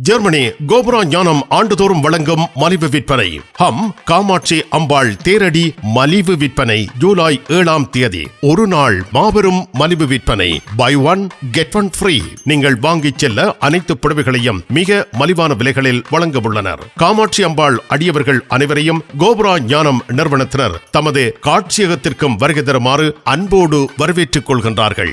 Germany கோபுரா ஞானம் ஆண்டுதோறும் வழங்கும் மலிவு விற்பனை. ஹம் காமாட்சி அம்பாள் தேரடி மலிவு விற்பனை ஜூலை ஏழாம் தேதி. ஒரு நாள் மாபெரும் மலிவு விற்பனை. Buy one get one free நீங்கள் வாங்கிச் செல்ல அனைத்து புடவைகளையும் மிக மலிவான விலைகளில் வழங்க உள்ளனர். காமாட்சி அம்பாள் அடியவர்கள் அனைவரையும் கோபுரா ஞானம் நிறுவனத்தினர் தமது காட்சியகத்திற்கும் வருகை தருமாறு அன்போடு வரவேற்றுக் கொள்கின்றார்கள்.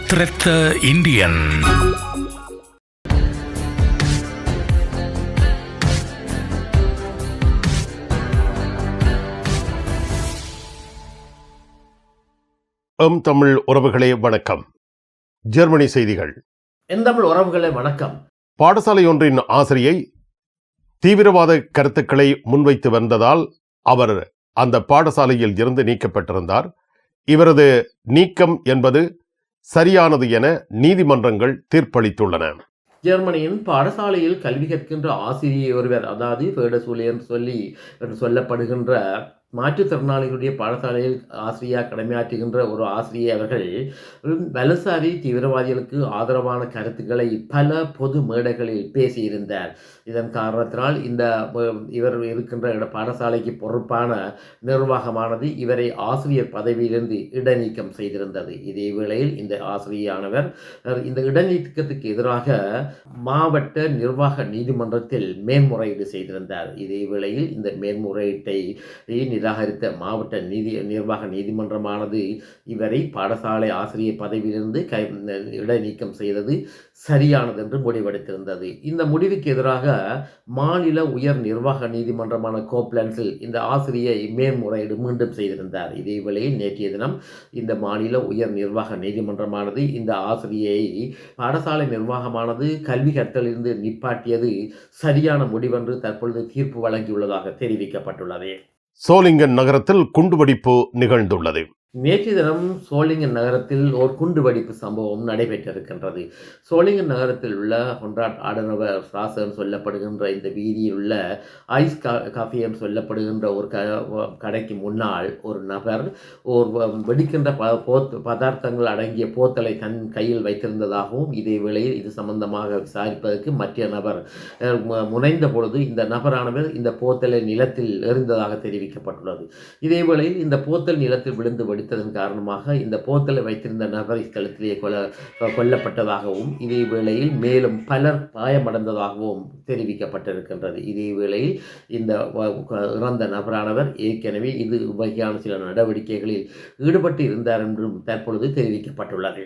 திரத்த இந்தியன் எம் தமிழ் உறவுகளே வணக்கம். ஜெர்மனி செய்திகள். என் தமிழ் உறவுகளே வணக்கம். பாடசாலை ஒன்றின் ஆசிரியை தீவிரவாத கருத்துக்களை முன்வைத்து வந்ததால் அவர் அந்த பாடசாலையில் இருந்து நீக்கப்பட்டிருந்தார். இவரது நீக்கம் என்பது சரியானது என நீதிமன்றங்கள் தீர்ப்பளித்துள்ளன. ஜெர்மனியின் பாடசாலையில் கல்வி கற்கின்ற ஆசிரியை ஒருவர் அதாவது பேடசூலி என்று சொல்லி என்று சொல்லப்படுகின்ற மாற்றுத்திறனாளிகளுடைய பாடசாலையில் ஆசிரியாக கடமையாற்றுகின்ற ஒரு ஆசிரியை அவர்கள் வலசாரி தீவிரவாதிகளுக்கு ஆதரவான கருத்துக்களை பல பொது மேடைகளில் பேசியிருந்தார். இதன் காரணத்தினால் இந்த இவர் இருக்கின்ற இட- பாடசாலைக்கு பொறுப்பான நிர்வாகமானது இவரை ஆசிரியர் பதவியிலிருந்து இடைநீக்கம் செய்திருந்தது. இதே வேளையில் இந்த ஆசிரியரானவர் இந்த இடைநீக்கத்துக்கு எதிராக மாவட்ட நிர்வாக நீதிமன்றத்தில் மேன்முறையீடு செய்திருந்தார். இதே வேளையில் இந்த மேன்முறையீட்டை நிராகரித்த மாவட்ட நீதி நிர்வாக நீதிமன்றமானது இவரை பாடசாலை ஆசிரியர் பதவியிலிருந்து கை இடைநீக்கம் செய்தது சரியானது என்று முடிவெடுத்திருந்தது. இந்த முடிவுக்கு எதிராக மாநில உயர் நிர்வாக நீதிமன்றமான கோப்லன்ஸில் இந்த ஆசிரியை மேன்முறையீடு மீண்டும் செய்திருந்தார். இதே வேளையில் நேற்றைய தினம் இந்த மாநில உயர் நிர்வாக நீதிமன்றமானது இந்த ஆசிரியை பாடசாலை நிர்வாகமானது கல்வி கற்றலிருந்து நிப்பாட்டியது சரியான முடிவென்று தற்பொழுது தீர்ப்பு வழங்கியுள்ளதாக தெரிவிக்கப்பட்டுள்ளது. சோலிங்கன் நகரத்தில் குண்டுவெடிப்பு நிகழ்ந்துள்ளது. நேற்று தினம் சோளிங்கன் நகரத்தில் ஒரு குண்டுவெடிப்பு சம்பவம் நடைபெற்றிருக்கின்றது. சோளிங்கன் நகரத்தில் உள்ள கொண்டாட் ஆடனவர் சாசன் சொல்லப்படுகின்ற இந்த வீதியில் உள்ள ஐஸ் கா காஃபி என்று சொல்லப்படுகின்ற ஒரு க கடைக்கு முன்னால் ஒரு நபர் ஒரு வ- வெடிக்கின்ற ப போத் பதார்த்தங்கள் அடங்கிய போத்தலை தன் கையில் வைத்திருந்ததாகவும் இதே வேளையில் இது சம்பந்தமாக விசாரிப்பதற்கு மற்ற நபர் முனைந்த பொழுது இந்த நபரானவர் இந்த போத்தலை நிலத்தில் எறிந்ததாக தெரிவிக்கப்பட்டுள்ளது. இதே வேளையில் இந்த போத்தல் நிலத்தில் விழுந்து பிடித்ததன் காரணமாக இந்த போத்தலை வைத்திருந்த நபர் இஸ்தலத்திலேயே கொல கொல்லப்பட்டதாகவும் இதே வேளையில் மேலும் பலர் காயமடைந்ததாகவும் தெரிவிக்கப்பட்டிருக்கின்றது. இதே வேளையில் இந்த இறந்த நபரானவர் ஏற்கனவே இது வகையான சில நடவடிக்கைகளில் ஈடுபட்டு இருந்தார் என்றும் தற்பொழுது தெரிவிக்கப்பட்டுள்ளது.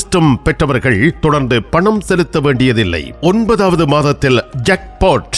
அதிர்ஷ்டம் பெற்றவர்கள் தொடர்ந்து பணம் செலுத்த வேண்டியதில்லை. ஒன்பதாவது மாதத்தில் ஜாக்பாட்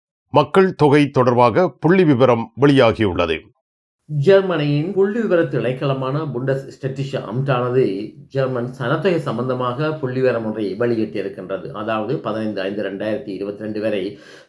மக்கள் தொகை தொடர்பாக புள்ளி விவரம் வெளியாகியுள்ளது. ஜெர்மனியின் புள்ளி விவர திணைக்களமான புண்டஸ் ஸ்டெட்டிஷ அம்டானது ஜெர்மன் சனத்தொகை சம்பந்தமாக புள்ளிவிவரம் ஒன்றை வெளியிட்டிருக்கின்றது. அதாவது பதினைந்து ஐந்து ரெண்டாயிரத்தி இருபத்தி ரெண்டு வரை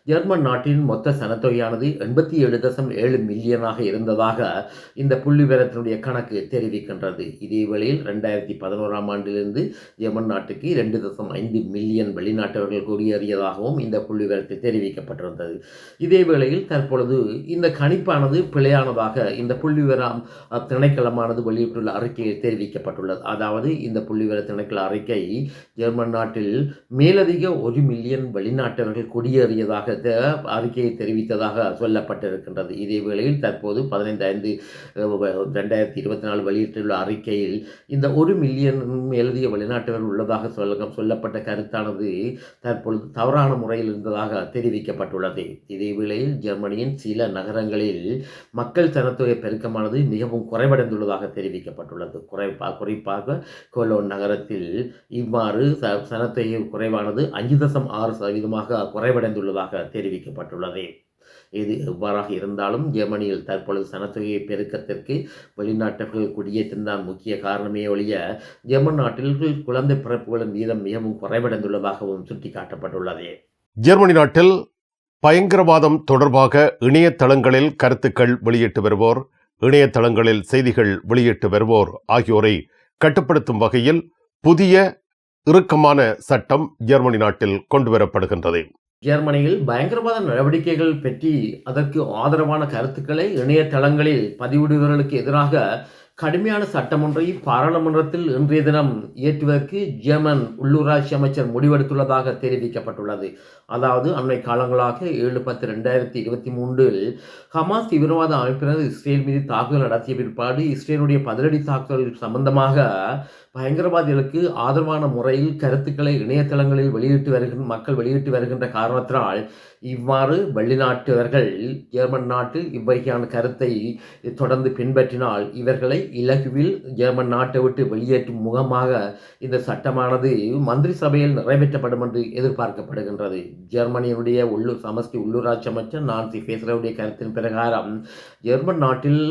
ஜெர்மன் நாட்டின் மொத்த சனத்தொகையானது எண்பத்தி ஏழு தசம் ஏழு மில்லியனாக இருந்ததாக இந்த புள்ளிவிவரத்தினுடைய கணக்கு தெரிவிக்கின்றது. இதே வேளையில் ரெண்டாயிரத்தி பதினோராம் ஆண்டிலிருந்து ஜெர்மன் நாட்டுக்கு இரண்டு தசம் ஐந்து மில்லியன் வெளிநாட்டவர்கள் குடியேறியதாகவும் இந்த புள்ளிவிவரத்தில் தெரிவிக்கப்பட்டிருந்தது. இதே வேளையில் தற்பொழுது இந்த கணிப்பானது பிழையானதாக இந்த புள்ளிவிவரம் திணைக்களமானது வெளியிட்டுள்ள அறிக்கையில் தெரிவிக்கப்பட்டுள்ளது. அதாவது இந்த புள்ளிவிவர திணைக்கள அறிக்கை ஜெர்மன் நாட்டில் மேலதிக ஒரு மில்லியன் வெளிநாட்டவர்கள் குடியேறியதாக அறிக்கையை தெரிவித்ததாக சொல்லப்பட்டிருக்கின்றது. இதே வேளையில் தற்போது பதினைந்து ஐந்து ரெண்டாயிரத்தி இருபத்தி நாலு வெளியிட்டுள்ள அறிக்கையில் இந்த ஒரு மில்லியன் மேலதிக வெளிநாட்டவர்கள் உள்ளதாக சொல்ல சொல்லப்பட்ட கருத்தானது தற்பொழுது தவறான முறையில் இருந்ததாக தெரிவிக்கப்பட்டுள்ளது. இதே வேளையில் ஜெர்மனியின் சில நகரங்களில் மக்கள் சனத்தொகை பெருக்கமானது மிகவும் குறைவடைந்துள்ளதாக தெரிவிக்கப்பட்டுள்ளது. குறைப்பா குறிப்பாக கோலோன் நகரத்தில் இவ்வாறு ச சனத்தொகை குறைவானது அஞ்சு தசம் ஆறு சதவீதமாக குறைவடைந்துள்ளதாக தெரிவிக்கப்பட்டுள்ளது. இது எவ்வாறாக இருந்தாலும் ஜெர்மனியில் தற்பொழுது சனத்தொகை பெருக்கத்திற்கு வெளிநாட்டவர்கள் குடியேற்றம்தான் முக்கிய காரணமே ஒழிய ஜெர்மன் நாட்டில் குழந்தை பிறப்புகளின் வீதம் மிகவும் குறைவடைந்துள்ளதாகவும் சுட்டிக்காட்டப்பட்டுள்ளது. ஜெர்மனி நாட்டில் பயங்கரவாதம் தொடர்பாக இணையதளங்களில் கருத்துக்கள் வெளியிட்டு வருவோர் இணையதளங்களில் செய்திகள் வெளியிட்டு வருவோர் ஆகியோரை கட்டுப்படுத்தும் வகையில் புதிய இறுக்கமான சட்டம் ஜெர்மனி நாட்டில் கொண்டுவரப்படுகின்றது ஜெர்மனியில் பயங்கரவாத நடவடிக்கைகள் பற்றி அதற்கு ஆதரவான கருத்துக்களை இணையதளங்களில் பதிவிடுவர்களுக்கு எதிராக கடுமையான சட்டம் ஒன்றை பாராளுமன்றத்தில் இன்றைய தினம் இயற்றுவதற்கு ஜெர்மன் உள்ளூராட்சி அமைச்சர் முடிவெடுத்துள்ளதாக தெரிவிக்கப்பட்டுள்ளது. அதாவது அண்மை காலங்களாக ஏழு பத்து ரெண்டாயிரத்தி இருபத்தி மூன்றில் ஹமாஸ் தீவிரவாத அமைப்பினர் இஸ்ரேல் மீது தாக்குதல் நடத்திய பிற்பாடு இஸ்ரேலுடைய பதிலடி தாக்குதல் சம்பந்தமாக பயங்கரவாதிகளுக்கு ஆதரவான முறையில் கருத்துக்களை இணையதளங்களில் வெளியிட்டு வருகின்ற மக்கள் வெளியிட்டு வருகின்ற காரணத்தினால் இவ்வாறு வெளிநாட்டவர்கள் ஜெர்மன் நாட்டில் இவ்வகையான கருத்தை தொடர்ந்து பின்பற்றினால் இவர்களை இலகுவில் ஜெர்மன் நாட்டை விட்டு வெளியேற்றும் முகமாக இந்த சட்டமானது மந்திரி சபையில் நிறைவேற்றப்படும் என்று எதிர்பார்க்கப்படுகின்றது. ஜெர்மனியுடைய உள்ளூர் சமஸ்தி உள்ளூராட்சி அமைச்சர் நான்சி பேசுகிறவுடைய கருத்தின் பிரகாரம் ஜெர்மன் நாட்டில்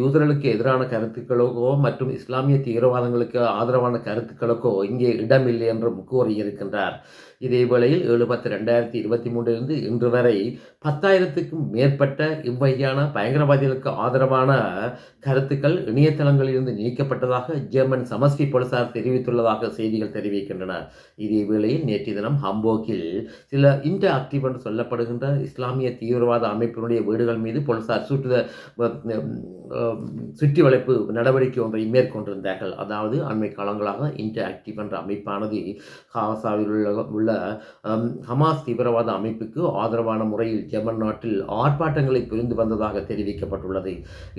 யூதர்களுக்கு எதிரான கருத்துக்களுக்கோ மற்றும் இஸ்லாமிய தீவிரவாதங்களுக்கு ஆதரவான கருத்துக்களுக்கோ இங்கே இடமில்லை என்று கூறியிருக்கின்றார் இருக்கின்றார். இதேவேளையில் ஏழு பத்து ரெண்டாயிரத்தி இருபத்தி மூன்றிலிருந்து இன்று வரை பத்தாயிரத்துக்கும் மேற்பட்ட இவ்வகையான பயங்கரவாதிகளுக்கு ஆதரவான கருத்துக்கள் இணையதளங்களிலிருந்து நீக்கப்பட்டதாக ஜெர்மன் சமஸ்டி போலீசார் தெரிவித்துள்ளதாக செய்திகள் தெரிவிக்கின்றன. இதேவேளையில் நேற்று தினம் ஹம்போக்கில் சில இன்டர் ஆக்டிவ் என்று சொல்லப்படுகின்ற இஸ்லாமிய தீவிரவாத அமைப்பினுடைய வீடுகள் மீது போலீசார் சுற்றுத சுற்றி வளைப்பு நடவடிக்கை ஒன்றை மேற்கொண்டிருந்தார்கள். அதாவது அண்மை காலங்களாக இன்டர் ஆக்டிவ் என்ற அமைப்பானது ஹாவசாவில் உள்ள உள்ள ஹமாஸ் தீவிரவாத அமைப்புக்கு ஆதரவான முறையில் ஜெர்மன் நாட்டில் ஆர்ப்பாட்டங்களை புரிந்து வந்ததாக தெரிவிக்கப்பட்டுள்ளது.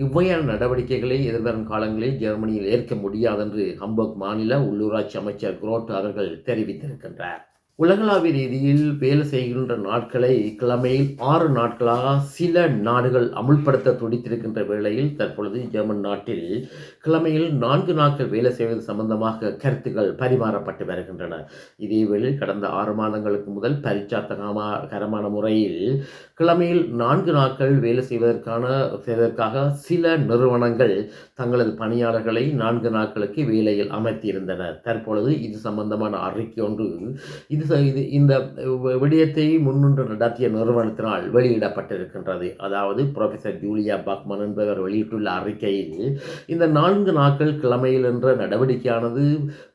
இவ்வையான நடவடிக்கைகளை எதிர்வரும் காலங்களில் ஜெர்மனியில் ஏற்க முடியாதென்று ஹம்பர்க் மாநில உள்ளூராட்சி அமைச்சர் குரோட் அவர்கள் தெரிவித்திருக்கின்றார். உலகளாவிய ரீதியில் வேலை செய்கின்ற நாட்களை கிழமையில் ஆறு நாட்களாக சில நாடுகள் அமுல்படுத்த துடித்திருக்கின்ற வேளையில் தற்பொழுது ஜெர்மன் நாட்டில் கிழமையில் நான்கு நாட்கள் வேலை செய்வது சம்பந்தமாக கருத்துக்கள் பரிமாறப்பட்டு வருகின்றன. இதேவேளை கடந்த ஆறு மாதங்களுக்கு முதல் பரிச்சாத்தகமா கரமான முறையில் கிழமையில் நான்கு நாட்கள் வேலை செய்வதற்கான செய்வதற்காக சில நிறுவனங்கள் தங்களது பணியாளர்களை நான்கு நாட்களுக்கு வேலையில் அமர்த்தியிருந்தன. தற்பொழுது இது சம்பந்தமான அறிக்கை ஒன்று. இது இது இந்த வி- விடயத்தை முன்னின்று நடத்திய நிறுவனத்தினால் வெளியிடப்பட்டிருக்கின்றது. அதாவது ப்ரொஃபசர் ஜூலியா பாக்மன் என்பவர் வெளியிட்டுள்ள அறிக்கையில் இந்த நான்கு நாட்கள் கிழமையில் என்ற நடவடிக்கையானது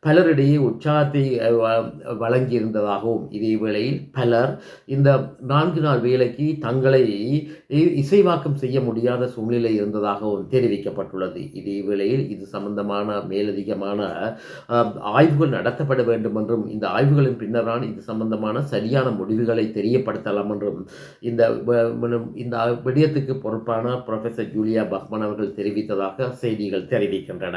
பலரிடையே உற்சாகத்தை வ- வழங்கியிருந்ததாகவும் இதே வேளையில் பலர் இந்த நான்கு நாள் வேலைக்கு தங்களை இ- இசைவாக்கம் செய்ய முடியாத சூழ்நிலை இருந்ததாகவும் தெரிவிக்கப்பட்டுள்ளது. இதே வேளையில் இது சம்பந்தமான மேலதிகமான ஆய்வுகள் நடத்தப்பட வேண்டும் என்றும் இந்த ஆய்வுகளின் பின்னரான் இது சம்பந்தமான சரியான முடிவுகளை தெரியப்படுத்தலாம் என்றும் இந்த இந்த விடயத்துக்கு பொறுப்பான ப்ரொஃபசர் ஜூலியா பஹ்மன் அவர்கள் தெரிவித்ததாக செய்திகள் தெரிவிக்கின்றன.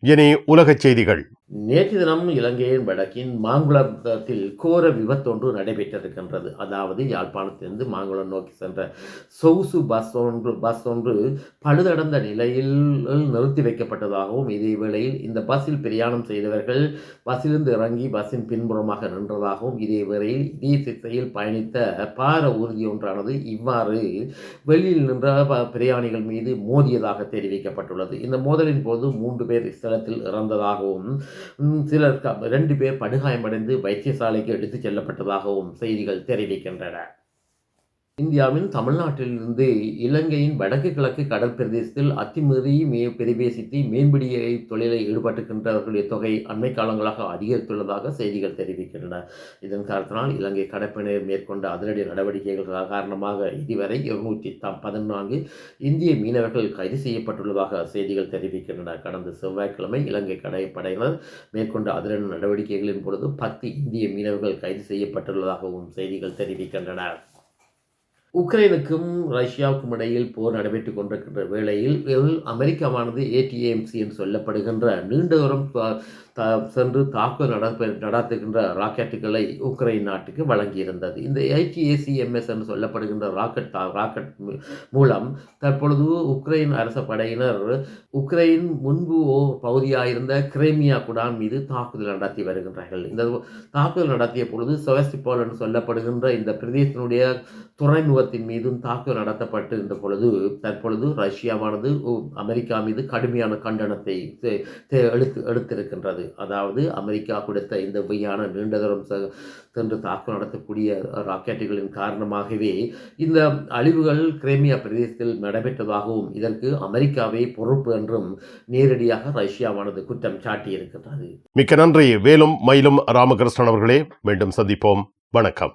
இனி உலகச் செய்திகள். நேற்று தினம் இலங்கையின் வடக்கின் மாங்குளத்தில் கோர விபத்தொன்று நடைபெற்றிருக்கின்றது. அதாவது யாழ்ப்பாணத்திலிருந்து மாங்குளம் நோக்கி சென்ற சொகுசு பஸ் ஒன்று பஸ் ஒன்று பழுதடைந்த நிலையில் நிறுத்தி வைக்கப்பட்டதாகவும் இதே வேளையில் இந்த பஸ்ஸில் பிரயாணம் செய்தவர்கள் பஸ்ஸிலிருந்து இறங்கி பஸ்ஸின் பின்புறமாக நின்றதாகவும் இதே வேளையில் இதே திசையில் பயணித்த பார ஊர்தி ஒன்றானது இவ்வாறு வெளியில் நின்ற பிரயாணிகள் மீது மோதியதாக தெரிவிக்கப்பட்டுள்ளது. இந்த மோதலின் போது மூன்று பேர் ஸ்தலத்தில் இறந்ததாகவும் சிலர் ரெண்டு பேர் படுகாயமடைந்து வைத்தியசாலைக்கு எடுத்துச் செல்லப்பட்டதாகவும் செய்திகள் தெரிவிக்கின்றன. இந்தியாவின் தமிழ்நாட்டிலிருந்து இலங்கையின் வடக்கு கிழக்கு கடல் பிரதேசத்தில் அத்துமீறி மே பிரவேசித்து மீன்பிடி தொழிலில் ஈடுபட்டுகின்றவர்களுடைய தொகை அண்மை காலங்களாக அதிகரித்துள்ளதாக செய்திகள் தெரிவிக்கின்றன. இதன் காரணத்தினால் இலங்கை கடற்படையினர் மேற்கொண்ட அதிரடி நடவடிக்கைகள் காரணமாக இதுவரை இருநூற்றி பதினான்கு இந்திய மீனவர்கள் கைது செய்யப்பட்டுள்ளதாக செய்திகள் தெரிவிக்கின்றன. கடந்த செவ்வாய்க்கிழமை இலங்கை கடற்படையினர் மேற்கொண்ட அதிரடி நடவடிக்கைகளின் பொழுது பத்து இந்திய மீனவர்கள் கைது செய்யப்பட்டுள்ளதாகவும் செய்திகள் தெரிவிக்கின்றன. உக்ரைனுக்கும் ரஷ்யாவுக்கும் இடையில் போர் நடைபெற்றுக் கொண்டிருக்கின்ற வேளையில் அமெரிக்காவானது ஏடிஎம்சி என்று சொல்லப்படுகின்ற நீண்ட தூரம் த- சென்று தாக்குதல் நடப்ப நடத்துகின்ற ராக்கெட்டுகளை உக்ரைன் நாட்டுக்கு வழங்கியிருந்தது. இந்த ஐடிஏசிஎம்எஸ் என்று சொல்லப்படுகின்ற ராக்கெட் தா- ராக்கெட் மூலம் தற்பொழுது உக்ரைன் அரச படையினர் உக்ரைன் முன்பு ஓ- பகுதியாயிருந்த கிரேமியா குடான் மீது தாக்குதல் நடத்தி வருகின்றார்கள். இந்த தாக்குதல் நடத்திய பொழுது செவஸ்டிபால் என்று சொல்லப்படுகின்ற இந்த பிரதேசத்தினுடைய துறைமுக துறைமுகத்தின் மீதும் தாக்குதல் நடத்தப்பட்டு இருந்த பொழுது தற்பொழுது ரஷ்யாவானது உ- அமெரிக்கா மீது கடுமையான கண்டனத்தை தெ- எடுத்து எடுத்திருக்கின்றது. அதாவது அமெரிக்கா கொடுத்த இந்த பொய்யான நீண்ட தூரம் சென்று தாக்குதல் நடத்தக்கூடிய ராக்கெட்டுகளின் காரணமாகவே இந்த அழிவுகள் கிரேமியா பிரதேசத்தில் நடைபெற்றதாகவும் இதற்கு அமெரிக்காவே பொறுப்பு என்றும் நேரடியாக ரஷ்யாவானது குற்றம் சாட்டியிருக்கின்றது. மிக்க நன்றி. வேலும் மயிலும் ராமகிருஷ்ணன் அவர்களே மீண்டும் சந்திப்போம். வணக்கம்.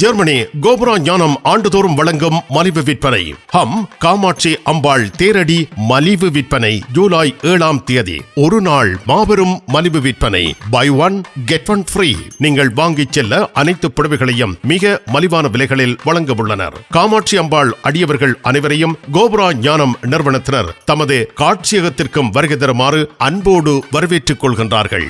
ஜெர்மனி கோபுரா ஞானம் ஆண்டுதோறும் வழங்கும் மலிவு விற்பனை. ஹம் காமாட்சி அம்பாள் தேரடி மலிவு விற்பனை ஜூலை ஏழாம் தேதி. ஒரு நாள் மாபெரும் மலிவு விற்பனை. Buy one get one free நீங்கள் வாங்கிச் செல்ல அனைத்து புடவைகளையும் மிக மலிவான விலைகளில் வழங்க உள்ளனர். காமாட்சி அம்பாள் அடியவர்கள் அனைவரையும் கோபுரா ஞானம் நிறுவனத்தினர் தமது காட்சியகத்திற்கும் வருகை தருமாறு அன்போடு வரவேற்றுக் கொள்கின்றார்கள்.